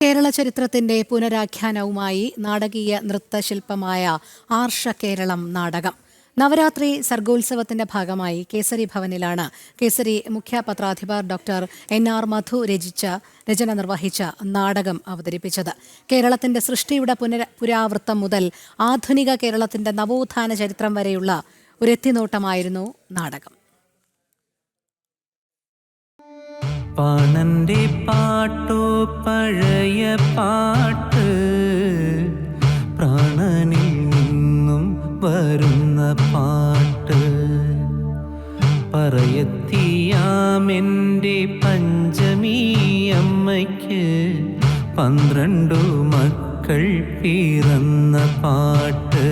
കേരള ചരിത്രത്തിന്റെ പുനരാഖ്യാനവുമായി നാടകീയ നൃത്തശില്പമായ ആർഷ കേരളം നാടകം. നവരാത്രി സർഗോത്സവത്തിന്റെ ഭാഗമായി കേസരി ഭവനിലാണ് കേസരി മുഖ്യ പത്രാധിപർ ഡോക്ടർ എൻ ആർ മധു രചിച്ച രചന നിർവഹിച്ച നാടകം അവതരിപ്പിച്ചത്. കേരളത്തിന്റെ സൃഷ്ടിയുടെ പുനര പുരാവൃത്തം മുതൽ ആധുനിക കേരളത്തിന്റെ നവോത്ഥാന ചരിത്രം വരെയുള്ള ഒരു എത്തിനോട്ടമായിരുന്നു നാടകം. പണന്റെ പാട്ടോ പഴയ പാട്ട്. പ്രാണനിൽ നിന്നും വരുന്ന പാട്ട്. പറയത്തിയാമെന്റെ പഞ്ചമി അമ്മയ്ക്ക്. പന്ത്രണ്ടു മക്കൾ പിറന്ന പാട്ട്.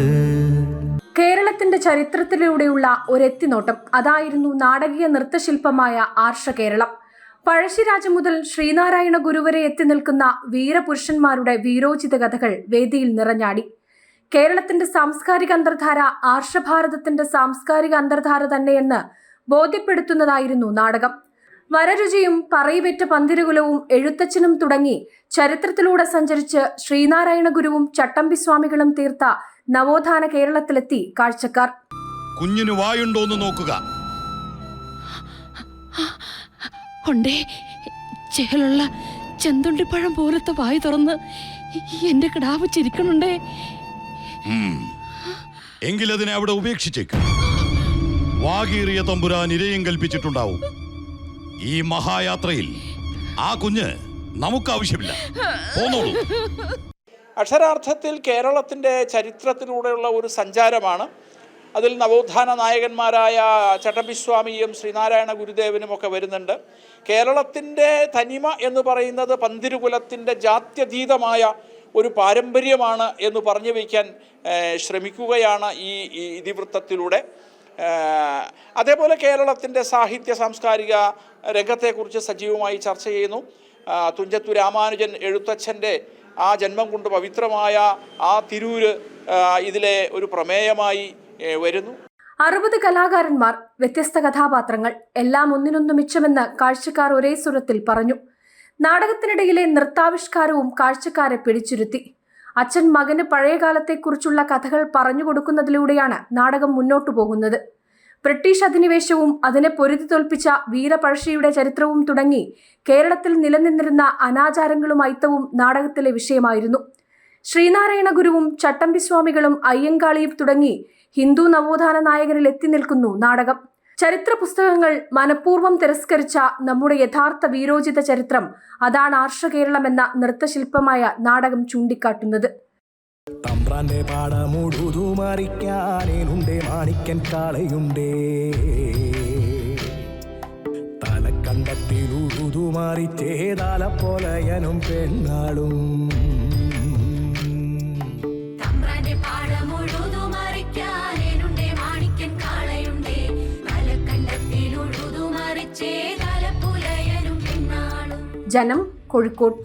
കേരളത്തിന്റെ ചരിത്രത്തിലൂടെയുള്ള ഒരെത്തിനോട്ടം അതായിരുന്നു നാടകീയ നൃത്തശില്പമായ ആർഷ കേരളം. പഴശ്ശിരാജ മുതൽ ശ്രീനാരായണ ഗുരുവരെ എത്തി നിൽക്കുന്ന വീരപുരുഷന്മാരുടെ വീരോചിത കഥകൾ വേദിയിൽ നിറഞ്ഞാടി. കേരളത്തിന്റെ സാംസ്കാരിക അന്തർധാര ആർഷഭാരതത്തിന്റെ സാംസ്കാരിക അന്തർധാര തന്നെയെന്ന് ബോധ്യപ്പെടുത്തുന്നതായിരുന്നു നാടകം. വരരുചിയും പറയിപെറ്റ പന്തിരുകുലവും എഴുത്തച്ഛനും തുടങ്ങി ചരിത്രത്തിലൂടെ സഞ്ചരിച്ച് ശ്രീനാരായണ ഗുരുവും ചട്ടമ്പി സ്വാമികളും തീർത്ത നവോത്ഥാന കേരളത്തിലെത്തി കാഴ്ചക്കാർ. കുഞ്ഞിന് വായുണ്ടോന്ന് നോക്കുക. ഉണ്ടേ ചേലുള്ള ചെന്തുണ്ടിപ്പഴം പോലത്തെ വായി തുറന്ന് എന്റെ കിടാവ് ചിരിക്കണുണ്ടേ. എങ്കിൽ അതിനെ അവിടെ ഉപേക്ഷിച്ചേക്ക്. വാകീറിയ തമ്പുരാൻ ഇരയും കൽപ്പിച്ചിട്ടുണ്ടാവും. ഈ മഹായാത്രയിൽ ആ കുഞ്ഞ് നമുക്ക് ആവശ്യമില്ല. പോന്നോളൂ. അക്ഷരാർത്ഥത്തിൽ കേരളത്തിന്റെ ചരിത്രത്തിലൂടെയുള്ള ഒരു സഞ്ചാരമാണ് അതിൽ നവോത്ഥാന നായകന്മാരായ ചട്ടമ്പിസ്വാമിയും ശ്രീനാരായണ ഗുരുദേവനും ഒക്കെ വരുന്നുണ്ട്. കേരളത്തിന്റെ തനിമ എന്ന് പറയുന്നത് പന്തിരുകുലത്തിന്റെ ജാത്യതീതമായ ഒരു പാരമ്പര്യമാണ് എന്ന് പറഞ്ഞു വയ്ക്കാൻ ശ്രമിക്കുകയാണ് ഈ ഇതിവൃത്തത്തിലൂടെ. അതേപോലെ കേരളത്തിന്റെ സാഹിത്യ സാംസ്കാരിക രംഗത്തെക്കുറിച്ച് സജീവമായി ചർച്ച ചെയ്യുന്നു. തുഞ്ചത്തു രാമാനുജൻ എഴുത്തച്ഛന്റെ ആ ജന്മം കൊണ്ട് പവിത്രമായ ആ തിരൂര് ഇതിലെ ഒരു പ്രമേയമായി വരുന്നു. അറുപത് കലാകാരന്മാർ വ്യത്യസ്ത കഥാപാത്രങ്ങൾ എല്ലാം ഒന്നിനൊന്നു മിച്ചമെന്ന് കാഴ്ചക്കാർ ഒരേ സ്വരത്തിൽ പറഞ്ഞു. നാടകത്തിനിടയിലെ നൃത്താവിഷ്കാരവും കാഴ്ചക്കാരെ പിടിച്ചിരുത്തി. അച്ഛൻ മകന് പഴയകാലത്തെക്കുറിച്ചുള്ള കഥകൾ പറഞ്ഞു കൊടുക്കുന്നതിലൂടെയാണ് നാടകം മുന്നോട്ടു പോകുന്നത്. ബ്രിട്ടീഷ് അധിനിവേശവും അതിനെ പൊരുതി തോൽപ്പിച്ച വീരപഴശ്ശിയുടെ ചരിത്രവും തുടങ്ങി കേരളത്തിൽ നിലനിന്നിരുന്ന അനാചാരങ്ങളും ഐത്തവും നാടകത്തിലെ വിഷയമായിരുന്നു. ശ്രീനാരായണ ഗുരുവും ചട്ടമ്പി സ്വാമികളും അയ്യങ്കാളിയും തുടങ്ങി ഹിന്ദു നവോത്ഥാന നായകരിൽ എത്തി നിൽക്കുന്നു നാടകം. ചരിത്ര പുസ്തകങ്ങൾ മനഃപൂർവം തിരസ്കരിച്ച നമ്മുടെ യഥാർത്ഥ വീരോചിത ചരിത്രം അതാണ് ആർഷകേരളം എന്ന നൃത്തശില്പമായ നാടകം ചൂണ്ടിക്കാട്ടുന്നത്. തമ്പ്രാന്റെ പാടമുഴുതു മറിക്കാനേനുണ്ടേ മാണിക്കൻ കാളയുണ്ടേ. തലക്കണ്ടത്തിൽ ഉഴുതു ചേതാല പോലയനും പെണ്ണാളും. ജനം കോഴിക്കോട്